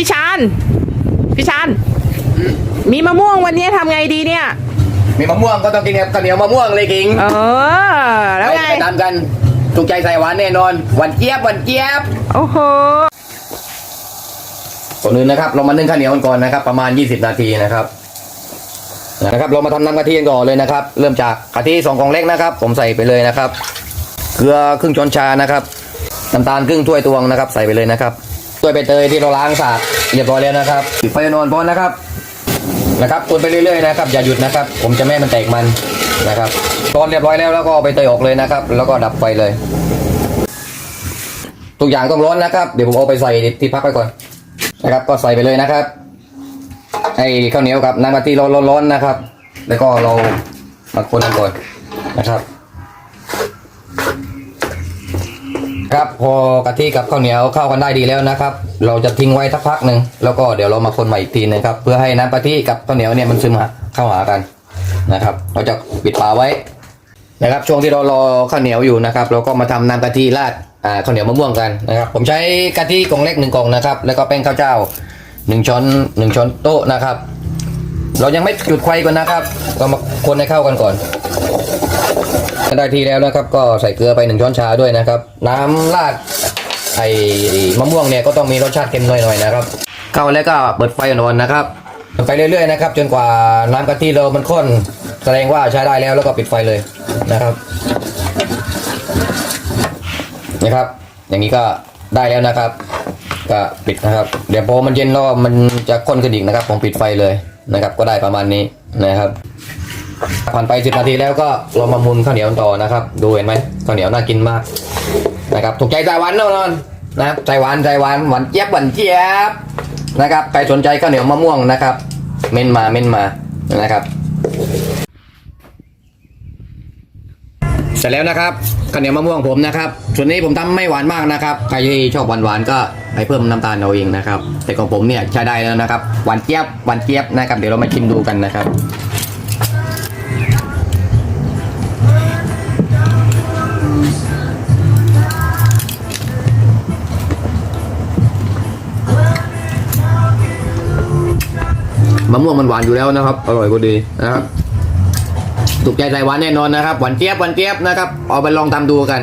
พี่ชานพี่ชานมีมะม่วงวันนี้ทำไงดีเนี่ย มีมะม่วงก็ต้องกินกับข้าวเหนียวมะม่วงเลยกิงเออ แล้วไงไปตามกันถูกใจใส่หวานแน่นอนหวานเจี๊ยบหวานเจี๊ยบโอ้โห ก่อนอื่นนะครับ เรามานึ่งข้าวเหนียวกันก่อนนะครับ ประมาณ 20 นาทีนะครับนะครับ เรามาทำน้ำกะทิกันก่อนเลยนะครับ เริ่มจากกะทิสองกล่องเล็กนะครับ ผมใส่ไปเลยนะครับ เกลือครึ่งช้อนชานะครับน้ำตาลครึ่งถ้วยตวงนะครับ ใส่ไปเลยนะครับ ถ้วยใบเตยที่เราล้างสะอาดเรียบร้อยแล้วนะครับไฟนอนพอนะครับนะครับคนไปเรื่อยๆนะครับอย่าหยุดนะครับ ผมจะไม่มันแตกมันนะครับตอนเรียบร้อยแล้วแล้วก็เอาใบเตยออกเลยนะครับ แล้วก็ดับไฟเลย ทุกอย่างต้องร้อนนะครับ เดี๋ยวผมเอาไปใส่ที่พักไปก่อนนะครับ ก็ใส่ไปเลยนะครับไอ้ข้าวเหนียวกับน้ำกะทิร้อนๆนะครับ แล้วก็เรามาคนกันก่อนนะครับ ครับพอกะทิกับข้าวเหนียวเข้ากันได้ดีแล้วนะครับ เราจะทิ้งไว้สักพักหนึ่งแล้วก็เดี๋ยวเรามาคนใหม่อีกทีนะครับเพื่อให้น้ำกะทิกับข้าวเหนียวเนี่ยมันซึมเข้าหากันนะครับ เราจะปิดฝาไว้นะครับช่วงที่เรารอข้าวเหนียวอยู่นะครับ เราก็มาทำน้ำกะทิราดอ่าข้าวเหนียวมะม่วงกันนะครับ ผมใช้กะทิกล่องเล็กหนึ่งกล่องนะครับ แล้วก็แป้งข้าวเจ้าหนึ่งช้อนหนึ่งช้อนโต๊ะนะครับ เรายังไม่จุดไฟก่อนนะครับก็มาคนให้เข้ากันก่อน ได้ทีแล้วนะครับ ก็ใส่เกลือไปหนึ่งช้อนชาด้วยนะครับ น้ำราดไอ้มะม่วงเนี่ยก็ต้องมีรสชาติเค็มหน่อยๆนะครับ เข้าแล้วก็เปิดไฟอ่อนๆนะครับไปเรื่อยๆนะครับ จนกว่าน้ำกะทิเรามันข้นแสดงว่าใช้ได้แล้วแล้วก็ปิดไฟเลยนะครับนะครับ อย่างนี้ก็ได้แล้วนะครับ ก็ปิดนะครับ เดี๋ยวพอมันเย็นแล้วมันจะข้นขึ้นอีกนะครับ ผมปิดไฟเลยนะครับ ก็ได้ประมาณนี้นะครับ ผ่านไปสิบนาทีแล้วก็เรามามุนข้าวเหนียวต่อนะครับ ดูเห็นไหมข้าวเหนียวน่ากินมากนะครับถูกใจใจหวานแน่นอนนะใจหวานใจหวานหวานเจี๊ยบหวานเจี๊ยบนะครับใครสนใจข้าวเหนียวมะม่วงนะครับ เม้นมาเม้นมานะครับเสร็จแล้วนะครับข้าวเหนียวมะม่วงผมนะครับส่วนนี้ผมทำไม่หวานมากนะครับ ใครที่ชอบหวานหวานก็ไปเพิ่มน้ำตาลเอาเองนะครับ แต่ของผมเนี่ยใช้ได้แล้วนะครับ หวานเจี๊ยบหวานเจี๊ยบนะครับ เดี๋ยวเรามาชิมดูกันนะครับ มะม่วงมันหวานอยู่แล้วนะครับ อร่อยก็ดีนะครับถูกใจใจหวานแน่นอนนะครับ หวานเจี๊ยบหวานเจี๊ยบนะครับ เอาไปลองทำดูกัน